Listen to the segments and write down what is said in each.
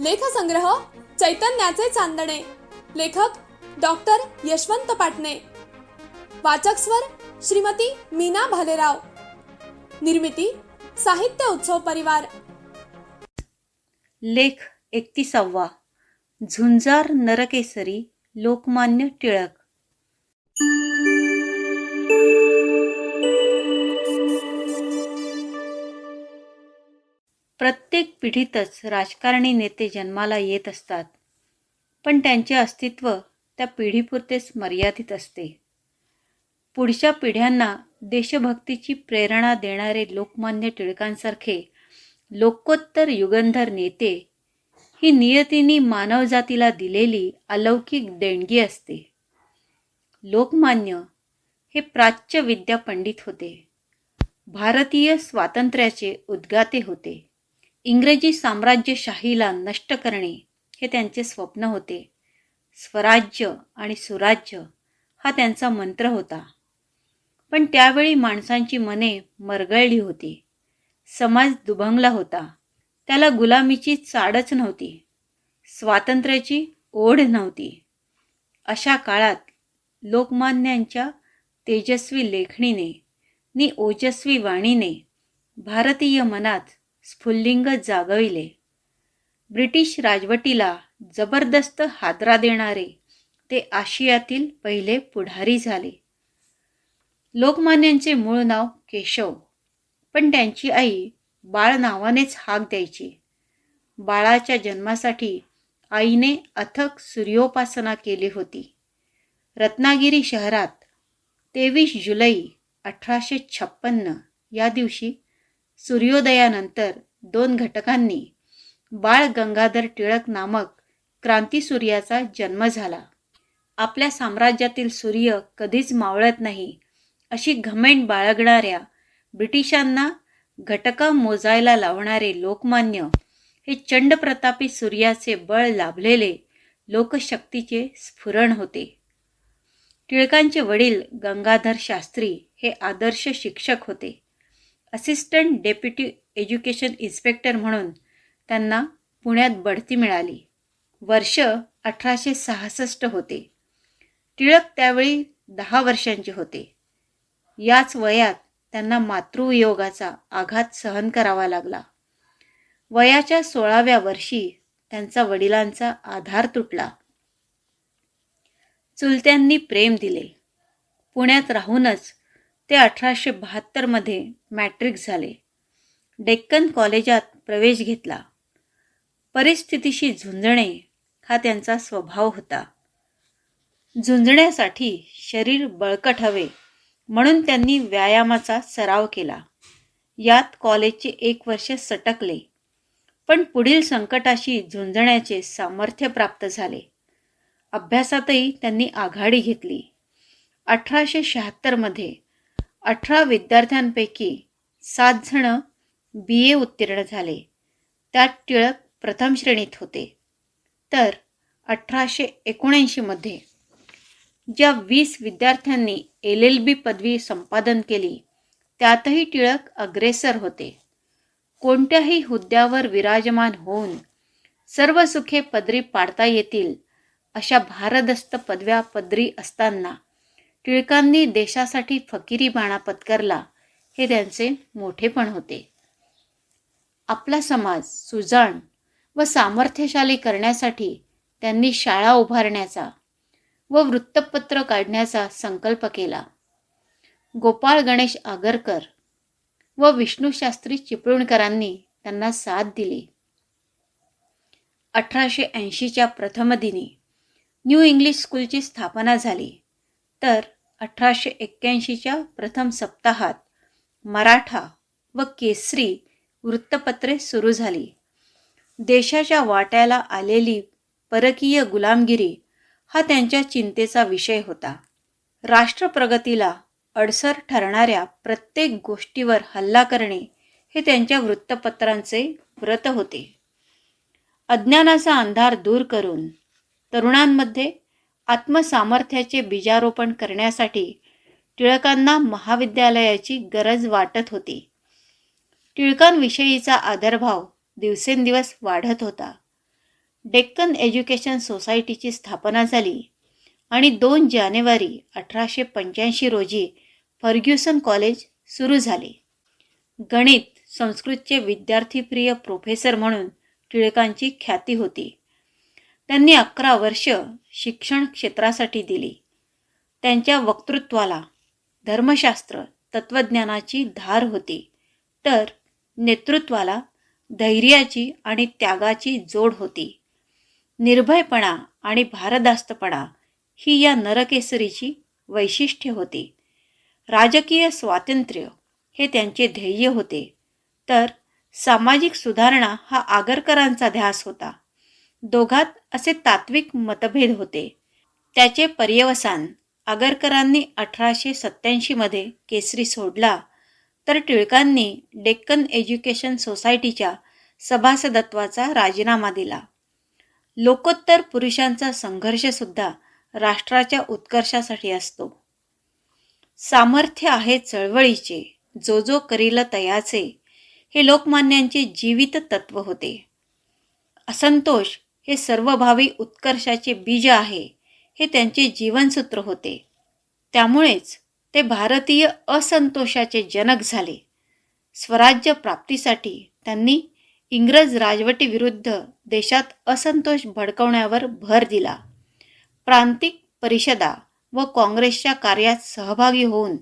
लेखसंग्रह चैतन्याचे चांदणे. लेखक डॉक्टर यशवंत पाटणे. वाचक स्वर श्रीमती मीना भालेराव. निर्मिती साहित्य उत्सव परिवार. लेख एकतीसावा. झुंजार नरकेसरी लोकमान्य टिळक. प्रत्येक पिढीतच राजकारणी नेते जन्माला येत असतात. पण त्यांचे अस्तित्व त्या पिढीपुरतेच मर्यादित असते. पुढच्या पिढ्यांना देशभक्तीची प्रेरणा देणारे लोकमान्य टिळकांसारखे लोकोत्तर युगंधर नेते ही नियतीने मानवजातीला दिलेली अलौकिक देणगी असते. लोकमान्य हे प्राच्य विद्या पंडित होते. भारतीय स्वातंत्र्याचे उद्गाते होते. इंग्रजी साम्राज्यशाहीला नष्ट करणे हे त्यांचे स्वप्न होते. स्वराज्य आणि सुराज्य हा त्यांचा मंत्र होता. पण त्यावेळी माणसांची मने मरगळली होती. समाज दुभंगला होता. त्याला गुलामीची चाडच नव्हती. स्वातंत्र्याची ओढ नव्हती. अशा काळात लोकमान्यांच्या तेजस्वी लेखणीने नि ओजस्वी वाणीने भारतीय मनात स्फुल्लिंग जागविले. ब्रिटिश राजवटीला जबरदस्त हादरा देणारे ते आशियातील पहिले पुढारी झाले. लोकमान्यांचे मूळ नाव केशव पण त्यांची आई बाळ नावानेच हाक द्यायची. बाळाच्या जन्मासाठी आईने अथक सूर्योपासना केली होती. रत्नागिरी शहरात तेवीस जुलै अठराशे छप्पन्न या दिवशी सूर्योदयानंतर दोन घटकांनी बाळ गंगाधर टिळक नामक क्रांतिसूर्याचा जन्म झाला. आपल्या साम्राज्यातील सूर्य कधीच मावळत नाही अशी घमेंड बाळगणाऱ्या ब्रिटिशांना घटका मोजायला लावणारे लोकमान्य हे चंडप्रतापी सूर्याचे बळ लाभलेले लोकशक्तीचे स्फुरण होते. टिळकांचे वडील गंगाधर शास्त्री हे आदर्श शिक्षक होते. असिस्टंट डेप्युटी एज्युकेशन इन्स्पेक्टर म्हणून त्यांना पुण्यात बढती मिळाली. वर्ष अठराशे सहासष्ट होते. टिळक त्यावेळी दहा वर्षांचे होते. याच वयात त्यांना मातृवियोगाचा आघात सहन करावा लागला. वयाच्या सोळाव्या वर्षी त्यांचा वडिलांचा आधार तुटला. चुलत्यांनी प्रेम दिले. पुण्यात राहूनच ते अठराशे बहात्तरमध्ये मॅट्रिक झाले. डेक्कन कॉलेजात प्रवेश घेतला. परिस्थितीशी झुंजणे हा त्यांचा स्वभाव होता. झुंजण्यासाठी शरीर बळकट हवे म्हणून त्यांनी व्यायामाचा सराव केला. यात कॉलेजचे एक वर्ष सटकले पण पुढील संकटाशी झुंजण्याचे सामर्थ्य प्राप्त झाले. अभ्यासातही त्यांनी आघाडी घेतली. अठराशे शहात्तरमध्ये अठरा विद्यार्थ्यांपैकी सात जण बी ए उत्तीर्ण झाले. त्यात टिळक प्रथम श्रेणीत होते. तर अठराशे एकोणऐंशीमध्ये ज्या वीस विद्यार्थ्यांनी एल एल बी पदवी संपादन केली त्यातही टिळक अग्रेसर होते. कोणत्याही हुद्द्यावर विराजमान होऊन सर्व सुखे पदरी पाडता येतील अशा भारदस्त पदव्या पदरी असताना टिळकांनी देशासाठी फकिरी बाणा पत्करला हे त्यांचे मोठेपण होते. आपला समाज सुजाण व सामर्थ्यशाली करण्यासाठी त्यांनी शाळा उभारण्याचा व वृत्तपत्र काढण्याचा संकल्प केला. गोपाळ गणेश आगरकर व विष्णूशास्त्री चिपळूणकरांनी त्यांना साथ दिली. अठराशे ऐंशीच्या प्रथमदिनी न्यू इंग्लिश स्कूलची स्थापना झाली. तर अठराशे एक्क्याऐंशीच्या प्रथम सप्ताहात मराठा व केसरी वृत्तपत्रे सुरू झाली. देशाच्या वाट्याला आलेली परकीय गुलामगिरी हा त्यांच्या चिंतेचा विषय होता. राष्ट्रप्रगतीला अडसर ठरणाऱ्या प्रत्येक गोष्टीवर हल्ला करणे हे त्यांच्या वृत्तपत्रांचे व्रत होते. अज्ञानाचा अंधार दूर करून तरुणांमध्ये आत्मसामर्थ्याचे बीजारोपण करण्यासाठी टिळकांना महाविद्यालयाची गरज वाटत होती. टिळकांविषयीचा आदरभाव दिवसेंदिवस वाढत होता. डेक्कन एज्युकेशन सोसायटीची स्थापना झाली आणि दोन जानेवारी अठराशे पंच्याऐंशी रोजी फर्ग्युसन कॉलेज सुरू झाले. गणित संस्कृतचे विद्यार्थीप्रिय प्रोफेसर म्हणून टिळकांची ख्याती होती. त्यांनी अकरा वर्ष शिक्षण क्षेत्रासाठी दिली. त्यांच्या वक्तृत्वाला धर्मशास्त्र तत्त्वज्ञानाची धार होती. तर नेतृत्वाला धैर्याची आणि त्यागाची जोड होती. निर्भयपणा आणि भारदास्तपणा ही या नरकेसरीची वैशिष्ट्य होती. राजकीय स्वातंत्र्य हे त्यांचे ध्येय होते. तर सामाजिक सुधारणा हा आगरकरांचा ध्यास होता. दोघात असे तात्विक मतभेद होते. त्याचे पर्यवसान आगरकरांनी अठराशे सत्याऐंशीमध्ये केसरी सोडला. तर टिळकांनी डेक्कन एज्युकेशन सोसायटीच्या सभासदत्वाचा राजीनामा दिला. लोकोत्तर पुरुषांचा संघर्षसुद्धा राष्ट्राच्या उत्कर्षासाठी असतो. सामर्थ्य आहे चळवळीचे जो जो करील तयाचे हे लोकमान्यांचे जीवित तत्व होते. असंतोष हे सर्वभावी उत्कर्षाचे बीज आहे. हे त्यांचे जीवनसूत्र होते. त्यामुळेच ते भारतीय असंतोषाचे जनक झाले. स्वराज्य प्राप्तीसाठी त्यांनी इंग्रज राजवटीविरुद्ध देशात असंतोष भडकवण्यावर भर दिला. प्रांतिक परिषदा व काँग्रेसच्या कार्यात सहभागी होऊन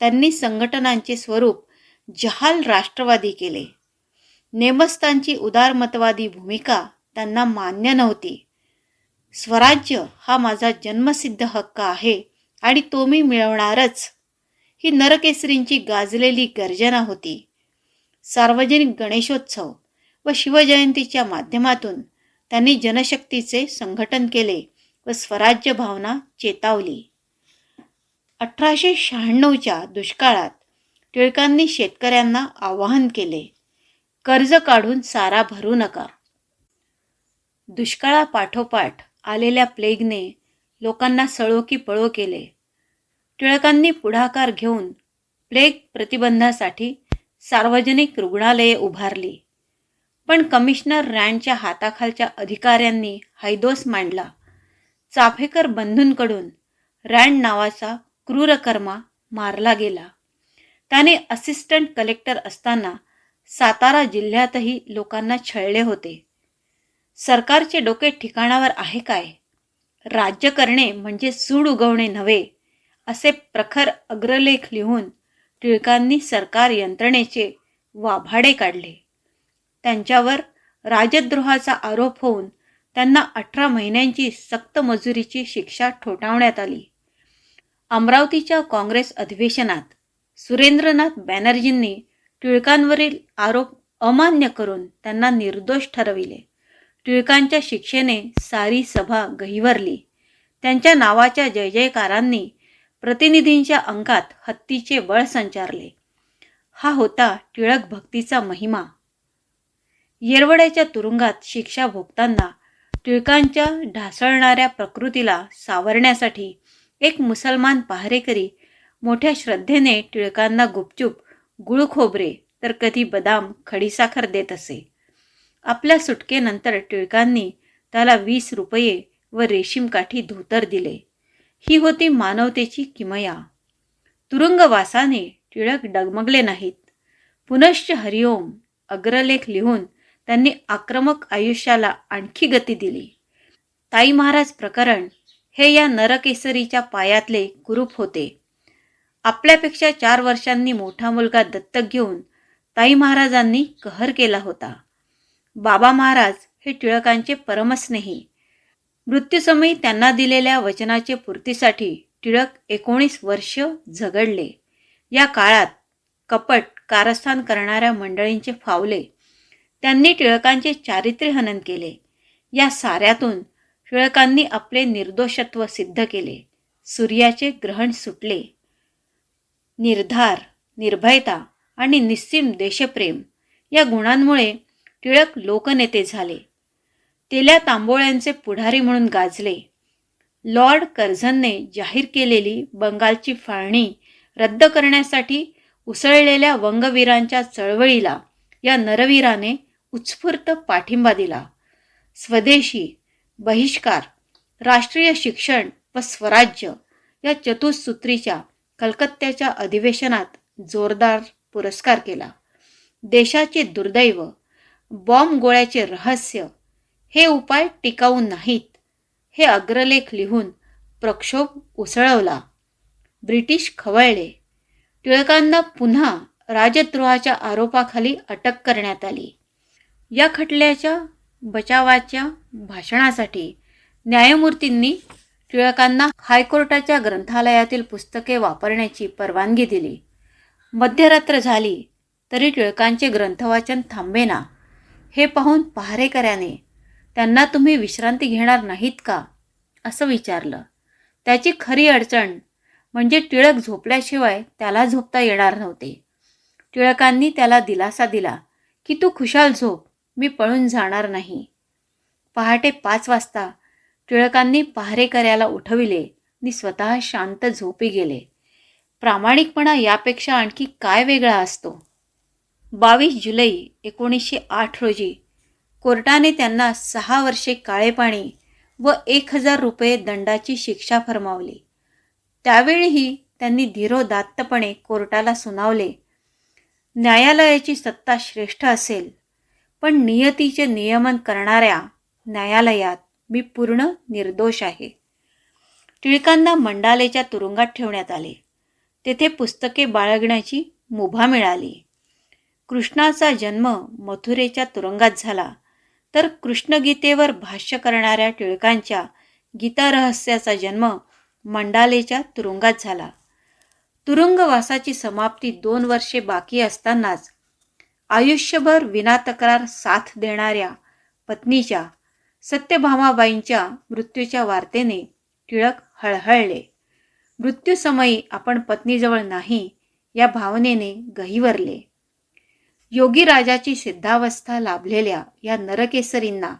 त्यांनी संघटनांचे स्वरूप जहाल राष्ट्रवादी केले. नेमस्तांची उदारमतवादी भूमिका त्यांना मान्य नव्हती. स्वराज्य हा माझा जन्मसिद्ध हक्क आहे आणि तो मी मिळवणारच. ही नरकेसरींची गाजलेली गर्जना होती. सार्वजनिक गणेशोत्सव व शिवजयंतीच्या माध्यमातून त्यांनी जनशक्तीचे संघटन केले व स्वराज्य भावना चेतावली. अठराशे शहाण्णवच्या दुष्काळात टिळकांनी शेतकऱ्यांना आवाहन केले कर्ज काढून सारा भरू नका. दुष्काळापाठोपाठ आलेल्या प्लेगने लोकांना सळो की पळो केले. टिळकांनी पुढाकार घेऊन प्लेग प्रतिबंधासाठी सार्वजनिक रुग्णालये उभारली. पण कमिशनर रँडच्या हाताखालच्या अधिकाऱ्यांनी हैदोस मांडला. चाफेकर बंधूंकडून रँड नावाचा क्रूरकर्मा मारला गेला. त्याने असिस्टंट कलेक्टर असताना सातारा जिल्ह्यातही लोकांना छळले होते. सरकारचे डोके ठिकाणावर आहे काय? राज्य करणे म्हणजे सूड उगवणे नव्हे असे प्रखर अग्रलेख लिहून टिळकांनी सरकार यंत्रणेचे वाभाडे काढले. त्यांच्यावर राजद्रोहाचा आरोप होऊन त्यांना अठरा महिन्यांची सक्त मजुरीची शिक्षा ठोठावण्यात आली. अमरावतीच्या काँग्रेस अधिवेशनात सुरेंद्रनाथ बॅनर्जींनी टिळकांवरील आरोप अमान्य करून त्यांना निर्दोष ठरविले. टिळकांच्या शिक्षेने सारी सभा गहिवरली. त्यांच्या नावाच्या जय जयकारांनी प्रतिनिधींच्या अंकात हत्तीचे बळ संचारले. हा होता टिळक भक्तीचा महिमा. येरवड्याच्या तुरुंगात शिक्षा भोगताना टिळकांच्या ढासळणाऱ्या प्रकृतीला सावरण्यासाठी एक मुसलमान पहारेकरी मोठ्या श्रद्धेने टिळकांना गुपचूप गुळ खोबरे तर कधी बदाम खडीसाखर देत असे. आपल्या सुटकेनंतर टिळकांनी त्याला वीस रुपये व रेशीमकाठी धोतर दिले. ही होती मानवतेची किमया. तुरुंगवासाने टिळक डगमगले नाहीत. पुनश्च हरिओम अग्रलेख लिहून त्यांनी आक्रमक आयुष्याला आणखी गती दिली. ताई महाराज प्रकरण हे या नरकेसरीच्या पायातले कुरूप होते. आपल्यापेक्षा चार वर्षांनी मोठा मुलगा दत्तक घेऊन ताई महाराजांनी कहर केला होता. बाबा महाराज हे टिळकांचे परमस्नेही. मृत्यूसमयी त्यांना दिलेल्या वचनाचे पूर्तीसाठी टिळक एकोणीस वर्ष झगडले. या काळात कपट कारस्थान करणाऱ्या मंडळींचे फावले. त्यांनी टिळकांचे चारित्र्य हनन केले. या साऱ्यातून टिळकांनी आपले निर्दोषत्व सिद्ध केले. सूर्याचे ग्रहण सुटले. निर्धार निर्भयता आणि निस्सीम देशप्रेम या गुणांमुळे टिळक लोकनेते झाले. तेल्या तांबोळ्यांचे पुढारी म्हणून गाजले. लॉर्ड कर्झनने जाहीर केलेली बंगालची फाळणी रद्द करण्यासाठी उसळलेल्या वंगवीरांच्या चळवळीला या नरवीराने उत्स्फूर्त पाठिंबा दिला. स्वदेशी बहिष्कार राष्ट्रीय शिक्षण व स्वराज्य या चतुःसूत्रीच्या कलकत्त्याच्या अधिवेशनात जोरदार पुरस्कार केला. देशाचे दुर्दैव बॉम्ब गोळ्याचे रहस्य. हे उपाय टिकाऊ नाहीत. हे अग्रलेख लिहून प्रक्षोभ उसळवला. ब्रिटिश खवळले. टिळकांना पुन्हा राजद्रोहाच्या आरोपाखाली अटक करण्यात आली. या खटल्याच्या बचावाच्या भाषणासाठी न्यायमूर्तींनी टिळकांना हायकोर्टाच्या ग्रंथालयातील पुस्तके वापरण्याची परवानगी दिली. मध्यरात्र झाली तरी टिळकांचे ग्रंथवाचन थांबेना. हे पाहून पहारेकऱ्याने त्यांना तुम्ही विश्रांती घेणार नाहीत का? असं विचारलं. त्याची खरी अडचण म्हणजे टिळक झोपल्याशिवाय त्याला झोपता येणार नव्हते. टिळकांनी त्याला दिलासा दिला की तू खुशाल झोप मी पळून जाणार नाही. पहाटे पाच वाजता टिळकांनी पहारेकऱ्याला उठविले आणि स्वतः शांत झोपी गेले. प्रामाणिकपणा यापेक्षा आणखी काय वेगळा असतो? बावीस जुलै एकोणीसशे आठ रोजी. कोर्टाने त्यांना सहा वर्षे काळेपाणी व एक हजार रुपये दंडाची शिक्षा फरमावली. त्यावेळीही त्यांनी धीरोदात्तपणे कोर्टाला सुनावले. न्यायालयाची सत्ता श्रेष्ठ असेल पण नियतीचे नियमन करणाऱ्या न्यायालयात मी पूर्ण निर्दोष आहे. टिळकांना मंडालेच्या तुरुंगात ठेवण्यात आले. तेथे पुस्तके बाळगण्याची मुभा मिळाली. कृष्णाचा जन्म मथुरेच्या तुरुंगात झाला. तर कृष्णगीतेवर भाष्य करणाऱ्या टिळकांच्या गीतारहस्याचा जन्म मंडालेच्या तुरुंगात झाला. तुरुंगवासाची समाप्ती दोन वर्षे बाकी असतानाच आयुष्यभर विनातक्रार साथ देणाऱ्या पत्नीच्या सत्यभामाबाईंच्या मृत्यूच्या वार्तेने टिळक हळहळले. मृत्यूसमयी आपण पत्नीजवळ नाही या भावनेने गहिवरले. योगीराजाची सिद्धावस्था लाभलेल्या या नरकेसरींना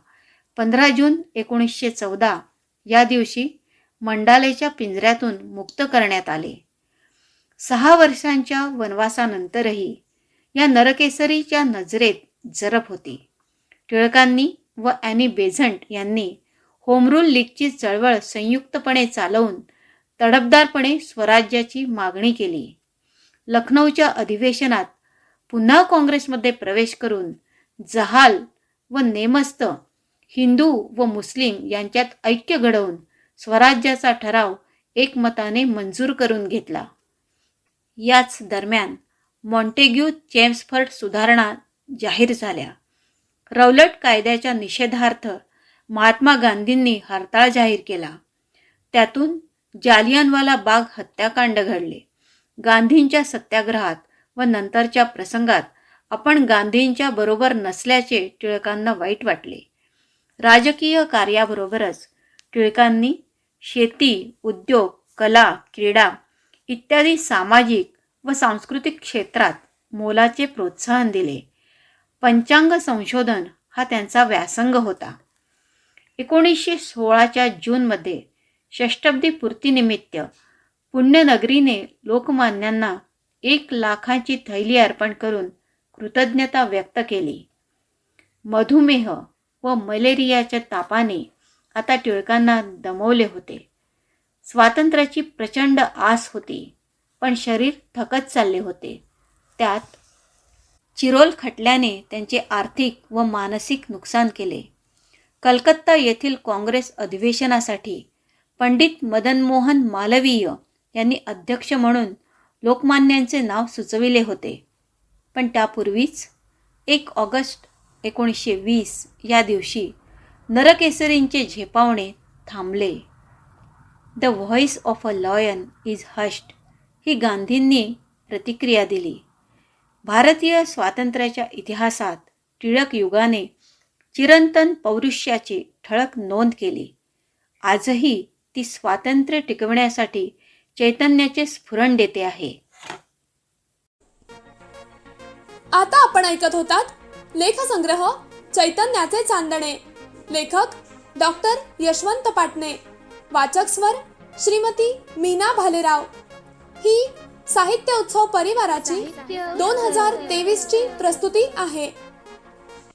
पंधरा जून एकोणीसशे चौदा या दिवशी मंडालेच्या पिंजऱ्यातून मुक्त करण्यात आले. सहा वर्षांच्या वनवासानंतरही या नरकेसरीच्या नजरेत जरब होती. टिळकांनी व ॲनी बेझंट यांनी होमरूल लीगची चळवळ संयुक्तपणे चालवून तडफदारपणे स्वराज्याची मागणी केली. लखनौच्या अधिवेशनात पुन्हा काँग्रेसमध्ये प्रवेश करून जहाल व नेमस्त हिंदू व मुस्लिम यांच्यात ऐक्य घडवून स्वराज्याचा ठराव एकमताने मंजूर करून घेतला. याच दरम्यान मॉन्टेग्यू चेम्सफर्ड सुधारणा जाहीर झाल्या. रौलट कायद्याच्या निषेधार्थ महात्मा गांधींनी हरताळ जाहीर केला. त्यातून जालियनवाला बाग हत्याकांड घडले. गांधींच्या सत्याग्रहात व नंतरच्या प्रसंगात आपण गांधींच्या बरोबर नसल्याचे टिळकांना वाईट वाटले. राजकीय कार्याबरोबरच टिळकांनी शेती उद्योग कला क्रीडा इत्यादी सामाजिक व सांस्कृतिक क्षेत्रात मोलाचे प्रोत्साहन दिले. पंचांग संशोधन हा त्यांचा व्यासंग होता. एकोणीसशे सोळाच्या जूनमध्ये षष्टब्दी पूर्तीनिमित्त पुण्यनगरीने लोकमान्यांना एक लाखाची थैली अर्पण करून कृतज्ञता व्यक्त केली. मधुमेह व मलेरियाच्या तापाने आता टिळकांना दमवले होते. स्वातंत्र्याची प्रचंड आस होती पण शरीर थकत चालले होते. त्यात चिरोल खटल्याने त्यांचे आर्थिक व मानसिक नुकसान केले. कलकत्ता येथील काँग्रेस अधिवेशनासाठी पंडित मदनमोहन मालवीय यांनी अध्यक्ष म्हणून लोकमान्यांचे नाव सुचविले होते. पण त्यापूर्वीच एक ऑगस्ट एकोणीसशे वीस या दिवशी नरकेसरींचे झेपावणे थांबले. The voice of a lion is hushed ही गांधींनी प्रतिक्रिया दिली. भारतीय स्वातंत्र्याच्या इतिहासात टिळक युगाने चिरंतन पौरुष्याची ठळक नोंद केली. आजही ती स्वातंत्र्य टिकवण्यासाठी चैतन्याचे स्फुरण देते आहे. आता आपण ऐकत होतात लेखसंग्रह चैतन्याचे चांदणे. लेखक डॉक्टर यशवंत पाटणे. वाचक स्वर श्रीमती मीना भालेराव. ही साहित्य उत्सव परिवाराची दोन हजार तेवीस ची प्रस्तुती आहे.